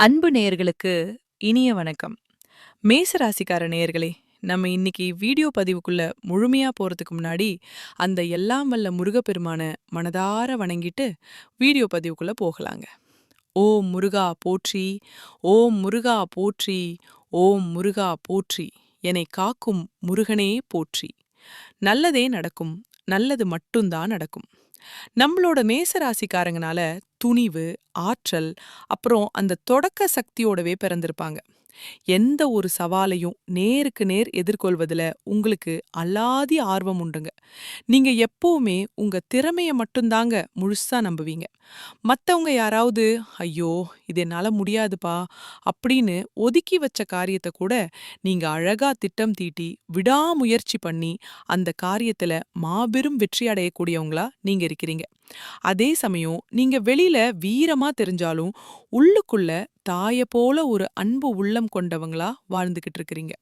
அன்பு நேயர்களுக்கு இனிய வணக்கம். மேச ராசிக்கார நேயர்களே நம்ம இன்னைக்கு வீடியோ பதிவுக்குள்ள முழுமையா போறதுக்கு முன்னாடி அந்த எல்லாம் வல்ல முருகப்பெருமான மனதார வணங்கிட்டு வீடியோ பதிவுக்குள்ள போகலாங்க. ஓம் முருகா போற்றி ஓம் முருகா போற்றி ஓம் முருகா போற்றி என்னை காக்கும் முருகனே போற்றி. நல்லதே நடக்கும் நல்லது மட்டும்தான் நடக்கும். நம்மளோட மேசராசிக்காரங்கனால துணிவு ஆற்றல் அப்புறம் அந்த தொடக்க சக்தியோடவே பிறந்திருப்பாங்க. எந்த ஒரு சவாலையும் நேருக்கு நேர் எதிர்கொள்வதுல உங்களுக்கு அல்லாதி ஆர்வம் உண்டுங்க. நீங்க எப்பவுமே உங்க திறமைய மட்டும்தாங்க முழுசா நம்புவீங்க. மத்தவங்க யாராவது ஐயோ இது என்னால முடியாதுப்பா அப்படின்னு ஒதுக்கி வச்ச காரியத்தை கூட நீங்க அழகா திட்டம் தீட்டி விடாமுயற்சி பண்ணி அந்த காரியத்துல மாபெரும் வெற்றி அடையக்கூடியவங்களா நீங்க இருக்கிறீங்க. அதே சமயம் நீங்க வெளியில வீரமா தெரிஞ்சாலும் உள்ளுக்குள்ள தாயை போல ஒரு அன்பு உள்ளம் கொண்டவங்களா வாழ்ந்துகிட்டு இருக்கிறீங்க.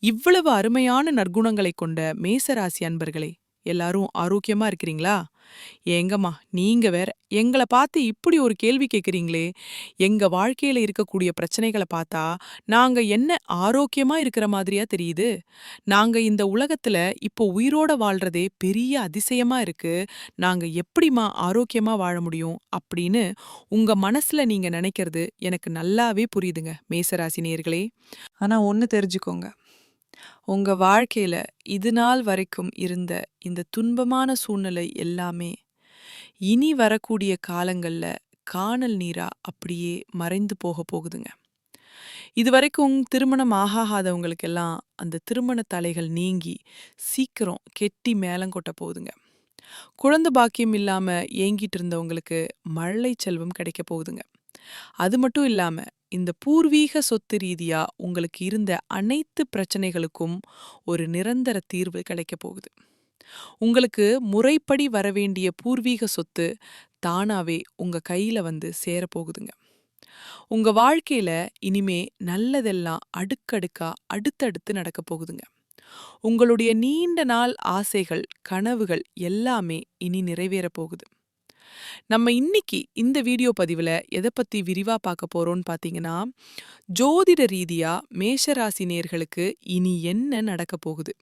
இவ்வளவு அருமையான நற்குணங்களை கொண்ட மேசராசி அன்பர்களே எல்லாரும் ஆரோக்கியமா இருக்கிறீங்களா? ஏங்கம்மா நீங்க வேற எங்கள பார்த்து இப்படி ஒரு கேள்வி கேக்குறீங்களே எங்க வாழ்க்கையில இருக்கக்கூடிய பிரச்சனைகளை பார்த்தா நாங்க என்ன ஆரோக்கியமா இருக்கிற மாதிரியா தெரியுது? நாங்க இந்த உலகத்துல இப்போ உயிரோட வாழ்றதே பெரிய அதிசயமா இருக்கு. நாங்க எப்படிமா ஆரோக்கியமா வாழ முடியும்? அப்படின்னு உங்க மனசுல நீங்க நினைக்கிறது எனக்கு நல்லாவே புரியுதுங்க மேசராசி நேர்களே ஆனா ஒன்னு தெரிஞ்சுக்கோங்க. உங்க வாழ்க்கையில இது நாள் வரைக்கும் இருந்த இந்த துன்பமான சூழ்நிலை எல்லாமே இனி வரக்கூடிய காலங்கள்ல காணல் நீரா அப்படியே மறைந்து போக போகுதுங்க. இதுவரைக்கும் திருமணம் ஆகாதவங்களுக்கெல்லாம் அந்த திருமண தலைகள் நீங்கி சீக்கிரம் கெட்டி மேலங்கொட்ட போகுதுங்க. குழந்தை பாக்கியம் இல்லாம ஏங்கிட்டு இருந்தவங்களுக்கு மழை செல்வம் கிடைக்க போகுதுங்க. அது மட்டும் இல்லாம இந்த பூர்வீக சொத்து ரீதியா உங்களுக்கு இருந்த அனைத்து பிரச்சனைகளுக்கும் ஒரு நிரந்தர தீர்வு கிடைக்க போகுது. உங்களுக்கு முறைப்படி வரவேண்டிய பூர்வீக சொத்து தானாவே உங்க கையில வந்து சேரப்போகுதுங்க உங்க வாழ்க்கையில இனிமே நல்லதெல்லாம் அடுக்கடுக்கா அடுத்தடுத்து நடக்க போகுதுங்க. உங்களுடைய நீண்ட நாள் ஆசைகள் கனவுகள் எல்லாமே இனி நிறைவேற போகுது. நம்ம இன்னைக்கு இந்த வீடியோ பதிவுல எதை பத்தி விரிவா பார்க்க போறோம்னு பாத்தீங்கன்னா ஜோதிட ரீதியா மேஷராசி நேர்களுக்கு இனி என்ன நடக்க போகுது?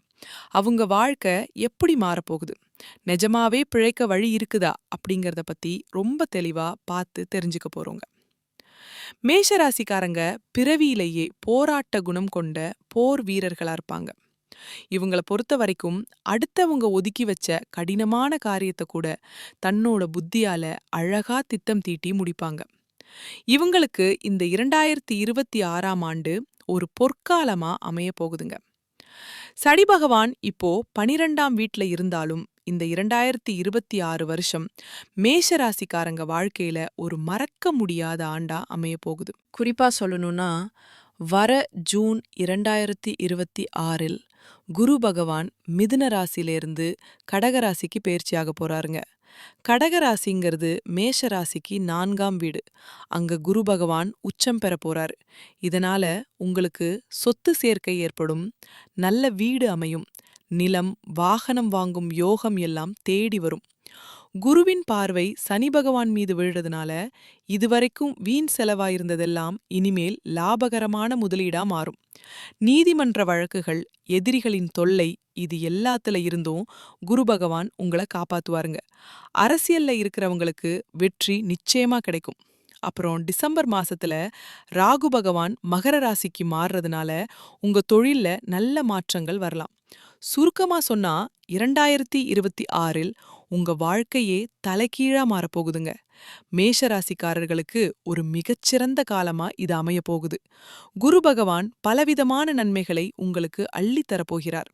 அவங்க வாழ்க்கை எப்படி மாறப்போகுது? நிஜமாவே பிழைக்க வழி இருக்குதா? அப்படிங்கறத பத்தி ரொம்ப தெளிவா பார்த்து தெரிஞ்சுக்க போறோங்க. மேஷராசிக்காரங்க பிறவியிலேயே போராட்ட குணம் கொண்ட போர் வீரர்களா இருப்பாங்க. இவங்கள பொறுத்த வரைக்கும் அடுத்தவங்க ஒதுக்கி வச்ச கடினமான காரியத்தை கூட தன்னோட புத்தியால அழகா திட்டம் தீட்டி முடிப்பாங்க. இவங்களுக்கு இந்த இரண்டாயிரத்தி இருபத்தி ஆறாம் ஆண்டு ஒரு பொற்காலமா அமைய போகுதுங்க. சடி பகவான் இப்போ பனிரெண்டாம் வீட்ல இருந்தாலும் இந்த இரண்டாயிரத்தி இருபத்தி ஆறு வருஷம் மேஷராசிக்காரங்க வாழ்க்கையில ஒரு மறக்க முடியாத ஆண்டா அமைய போகுது. குறிப்பா சொல்லணும்னா வர ஜூன் இரண்டாயிரத்தி இருபத்தி ஆறில் குரு பகவான் மிதுன ராசியிலேருந்து கடகராசிக்கு பயிற்சியாக போறாருங்க. கடகராசிங்கிறது மேஷ ராசிக்கு நான்காம் வீடு. அங்க குரு பகவான் உச்சம் பெற போறாரு. இதனால உங்களுக்கு சொத்து சேர்க்கை ஏற்படும் நல்ல வீடு அமையும் நிலம் வாகனம் வாங்கும் யோகம் எல்லாம் தேடி வரும். குருவின் பார்வை சனி பகவான் மீது விழுறதுனால இதுவரைக்கும் வீண் செலவாயிருந்ததெல்லாம் இனிமேல் லாபகரமான முதலீடா மாறும். நீதிமன்ற வழக்குகள் எதிரிகளின் தொல்லை இது எல்லாத்துல இருந்தும் குரு பகவான் உங்களை காப்பாத்துவாருங்க. அரசியல்ல இருக்கிறவங்களுக்கு வெற்றி நிச்சயமா கிடைக்கும். அப்புறம் டிசம்பர் மாசத்துல ராகு பகவான் மகர ராசிக்கு மாறுறதுனால உங்க தொழில்ல நல்ல மாற்றங்கள் வரலாம். சுருக்கமா சொன்னா இரண்டாயிரத்தி இருபத்தி ஆறில் உங்க வாழ்க்கையே தலைகீழா மாறப்போகுதுங்க. மேஷராசிக்காரர்களுக்கு ஒரு மிகச்சிறந்த காலமா இது அமைய போகுது குரு பகவான் பலவிதமான நன்மைகளை உங்களுக்கு அள்ளித்தரப்போகிறார்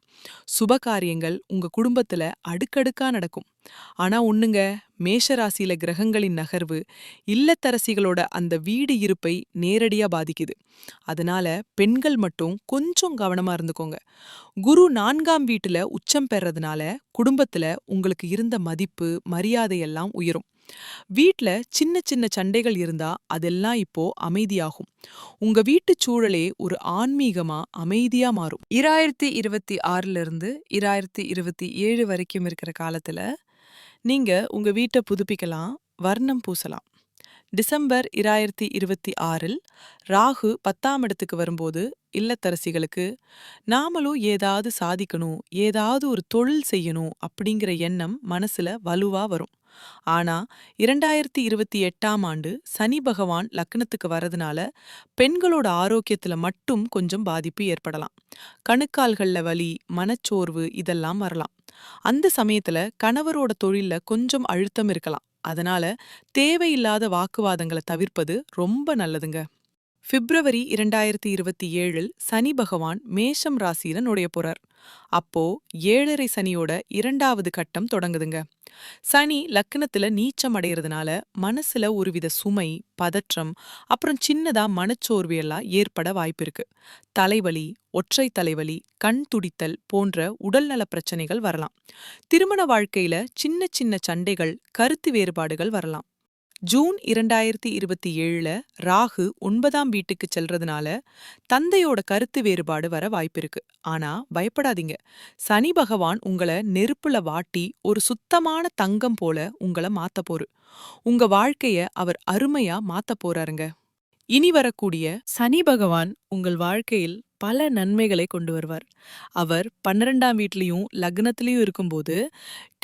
சுப காரியங்கள் உங்க குடும்பத்துல அடுக்கடுக்கா நடக்கும். ஆனா ஒண்ணுங்க மேஷராசியில கிரகங்களின் நகர்வு இல்லத்தரசிகளோட அந்த வீடு இருப்பை நேரடியா பாதிக்குது. அதனால பெண்கள் மட்டும் கொஞ்சம் கவனமா இருந்துக்கோங்க. குரு நான்காம் வீட்டுல உச்சம் பெறதுனால குடும்பத்துல உங்களுக்கு இருந்த மதிப்பு மரியாதையெல்லாம் உயரும். வீட்ல சின்ன சின்ன சண்டைகள் இருந்தா அதெல்லாம் இப்போ அமைதியாகும். உங்க வீட்டு சூழலே ஒரு ஆன்மீகமா அமைதியா மாறும். இராயிரத்தி இருபத்தி ஆறுல இருந்து இராயிரத்தி இருபத்தி ஏழு வரைக்கும் இருக்கிற காலத்துல நீங்க உங்க வீட்டை புதுப்பிக்கலாம் வர்ணம் பூசலாம். டிசம்பர் இராயிரத்தி இருபத்தி ஆறில் ராகு பத்தாம் இடத்துக்கு வரும்போது இல்லத்தரசிகளுக்கு நாமளும் ஏதாவது சாதிக்கணும் ஏதாவது ஒரு தொழில் செய்யணும் அப்படிங்கிற எண்ணம் மனசுல வலுவா வரும். ஆனா இரண்டாயிரத்தி இருபத்தி எட்டாம் ஆண்டு சனி பகவான் லக்னத்துக்கு வரதுனால பெண்களோட ஆரோக்கியத்துல மட்டும் கொஞ்சம் பாதிப்பு ஏற்படலாம். கணுக்கால்கள்ல வலி மனச்சோர்வு இதெல்லாம் வரலாம். அந்த சமயத்துல கணவரோட தொழில்ல கொஞ்சம் அழுத்தம் இருக்கலாம். அதனால தேவையில்லாத வாக்குவாதங்களை தவிர்ப்பது ரொம்ப நல்லதுங்க. பிப்ரவரி இரண்டாயிரத்தி இருபத்தி ஏழில் சனி பகவான் மேஷம் ராசியில நுழைய போறார். அப்போ ஏழரை சனியோட இரண்டாவது கட்டம் தொடங்குதுங்க. சனி லக்னத்துல நீச்சம் அடைகிறதுனால மனசுல ஒருவித சுமை பதற்றம் அப்புறம் சின்னதா மனச்சோர்வு எல்லாம் ஏற்பட வாய்ப்பிருக்கு தலைவலி ஒற்றை தலைவலி கண் துடித்தல் போன்ற உடல்நல பிரச்சனைகள் வரலாம். திருமண வாழ்க்கையில சின்ன சின்ன சண்டைகள் கருத்து வேறுபாடுகள் வரலாம். ஜூன் இரண்டாயிரத்தி இருபத்தி ஏழுல ராகு ஒன்பதாம் வீட்டுக்கு செல்றதுனால தந்தையோட கருத்து வேறுபாடு வர வாய்ப்பிருக்கு. ஆனா பயப்படாதீங்க. சனி பகவான் உங்களை நெருப்புல வாட்டி ஒரு சுத்தமான தங்கம் போல உங்கள மாத்த போரு. உங்க வாழ்க்கைய அவர் அருமையா மாத்த போறாருங்க. இனி வரக்கூடிய சனி பகவான் உங்கள் வாழ்க்கையில் பல நன்மைகளை கொண்டு வருவார். அவர் பன்னிரெண்டாம் வீட்லயும் லக்னத்திலையும் இருக்கும்போது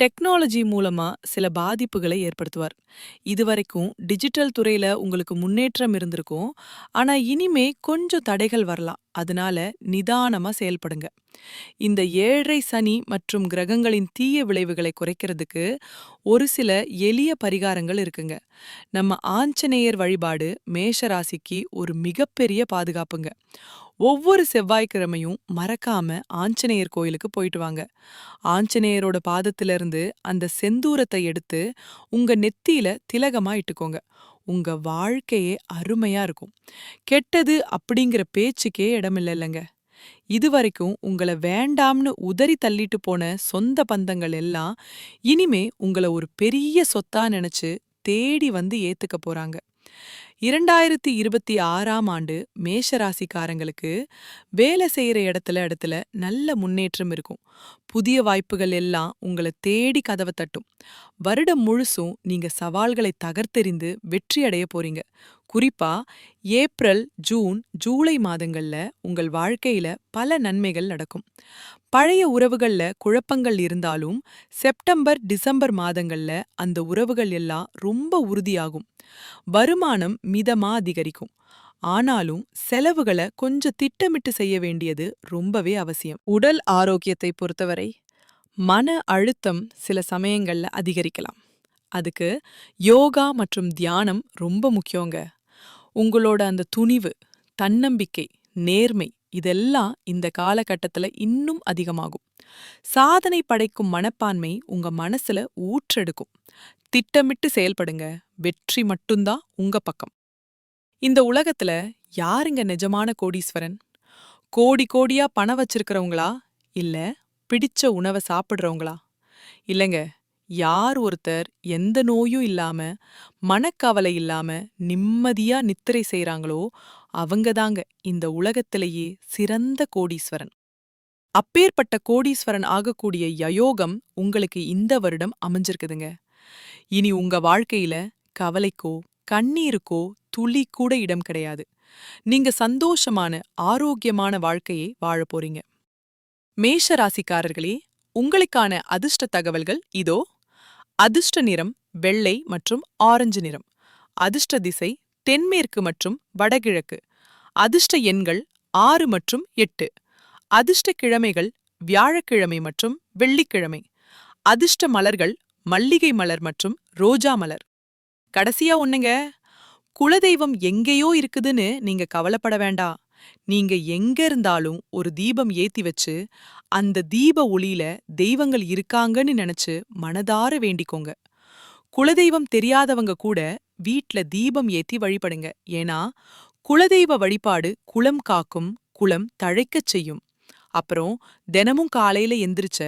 டெக்னாலஜி மூலமா சில பாதிப்புகளை ஏற்படுத்துவார். இதுவரைக்கும் டிஜிட்டல் துறையில உங்களுக்கு முன்னேற்றம் இருந்திருக்கும். ஆனா இனிமே கொஞ்சம் தடைகள் வரலாம். அதனால நிதானமா செயல்படுங்க. இந்த ஏழரை சனி மற்றும் கிரகங்களின் தீய விளைவுகளை குறைக்கிறதுக்கு ஒரு சில எளிய பரிகாரங்கள் இருக்குங்க. நம்ம ஆஞ்சநேயர் வழிபாடு மேஷ ராசிக்கு ஒரு மிகப்பெரிய பாதுகாப்புங்க. ஒவ்வொரு செவ்வாய்க்கிழமையும் மறக்காம ஆஞ்சநேயர் கோயிலுக்கு போயிட்டு வாங்க. ஆஞ்சநேயரோட பாதத்திலிருந்து அந்த செந்தூரத்தை எடுத்து உங்க நெத்தியில திலகமா இட்டுக்கோங்க. உங்க வாழ்க்கையே அருமையா இருக்கும். கெட்டது அப்படிங்கிற பேச்சுக்கே இடமில்லைங்க இதுவரைக்கும் உங்களை வேண்டாம்னு உதறி தள்ளிட்டு போன சொந்த பந்தங்கள் எல்லாம் இனிமே உங்களை ஒரு பெரிய சொத்தா நினைச்சு தேடி வந்து ஏத்துக்க போறாங்க. இரண்டாயிரத்தி இருபத்தி ஆறாம் ஆண்டு மேஷராசிக்காரங்களுக்கு வேலை செய்யற இடத்துல இடத்துல நல்ல முன்னேற்றம் இருக்கும். புதிய வாய்ப்புகள் எல்லாம் உங்களை தேடி கதவை தட்டும். வருடம் முழுசும் நீங்க சவால்களை தகர்த்தெறிந்து வெற்றி அடைய போறீங்க. குறிப்பா ஏப்ரல் ஜூன் ஜூலை மாதங்கள்ல உங்கள் வாழ்க்கையில பல நன்மைகள் நடக்கும். பழைய உறவுகள்ல குழப்பங்கள் இருந்தாலும் செப்டம்பர் டிசம்பர் மாதங்கள்ல அந்த உறவுகள் எல்லாம் ரொம்ப உறுதியாகும். வருமானம் மிதமா அதிகரிக்கும். ஆனாலும் செலவுகளை கொஞ்சம் திட்டமிட்டு செய்ய வேண்டியது ரொம்பவே அவசியம். உடல் ஆரோக்கியத்தை பொறுத்தவரை மன அழுத்தம் சில சமயங்கள்ல அதிகரிக்கலாம். அதுக்கு யோகா மற்றும் தியானம் ரொம்ப முக்கியங்க. உங்களோட அந்த துணிவு தன்னம்பிக்கை நேர்மை இதெல்லாம் இந்த காலகட்டத்துல இன்னும் அதிகமாகும். சாதனை படைக்கும் மனப்பான்மை உங்க மனசுல ஊற்றெடுக்கும். திட்டமிட்டு செயல்படுங்க. வெற்றி மட்டும்தான் உங்க பக்கம். இந்த உலகத்துல யாருங்க நிஜமான கோடீஸ்வரன்? கோடி கோடியா பணம் வச்சிருக்கிறவங்களா? இல்ல பிடிச்ச உணவை சாப்பிடுறவங்களா? இல்லைங்க யார் ஒருத்தர் எந்த நோயும் இல்லாம மனக்கவலை இல்லாம நிம்மதியா நித்திரை செய்றாங்களோ அவங்கதாங்க இந்த உலகத்திலேயே சிறந்த கோடீஸ்வரன். அப்பேற்பட்ட கோடீஸ்வரன் ஆகக்கூடிய யயோகம் உங்களுக்கு இந்த வருடம் அமைஞ்சிருக்குதுங்க. இனி உங்க வாழ்க்கையில கவலைக்கோ கண்ணீருக்கோ துளி கூட இடம் கிடையாது. நீங்க சந்தோஷமான ஆரோக்கியமான வாழ்க்கையை வாழ போறீங்க. மேஷ ராசிக்காரர்களே உங்களுக்கான அதிர்ஷ்ட தகவல்கள் இதோ. அதிர்ஷ்ட நிறம் வெள்ளை மற்றும் ஆரஞ்சு நிறம். அதிர்ஷ்ட திசை தென்மேற்கு மற்றும் வடகிழக்கு. அதிர்ஷ்ட எண்கள் ஆறு மற்றும் எட்டு. அதிர்ஷ்ட கிழமைகள் வியாழக்கிழமை மற்றும் வெள்ளிக்கிழமை. அதிர்ஷ்ட மலர்கள் மல்லிகை மலர் மற்றும் ரோஜா மலர். கடைசியா ஒண்ணுங்க. குலதெய்வம் எங்கேயோ இருக்குதுன்னு நீங்க கவலைப்பட வேண்டாம் நீங்க எங்க இருந்தாலும் ஒரு தீபம் ஏத்தி வச்சு அந்த தீப ஒளியில தெய்வங்கள் இருக்காங்கன்னு நினைச்சு மனதார வேண்டிக்கோங்க. குலதெய்வம் தெரியாதவங்க கூட வீட்ல தீபம் ஏத்தி வழிபடுங்க. ஏன்னா குலதெய்வ வழிபாடு குலம் காக்கும் குலம் தழைக்கச் செய்யும். அப்புறம் தினமும் காலையில எந்திரிச்ச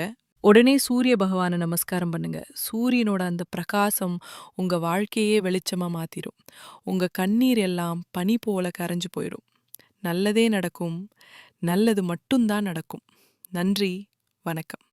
உடனே சூரிய பகவானை நமஸ்காரம் பண்ணுங்க. சூரியனோட அந்த பிரகாசம் உங்க வாழ்க்கையே வெளிச்சமா மாத்திரும். உங்க கண்ணீர் எல்லாம் பனி போல கரைஞ்சு போயிடும் நல்லதே நடக்கும். நல்லது மட்டும்தான் நடக்கும். நன்றி. வணக்கம்.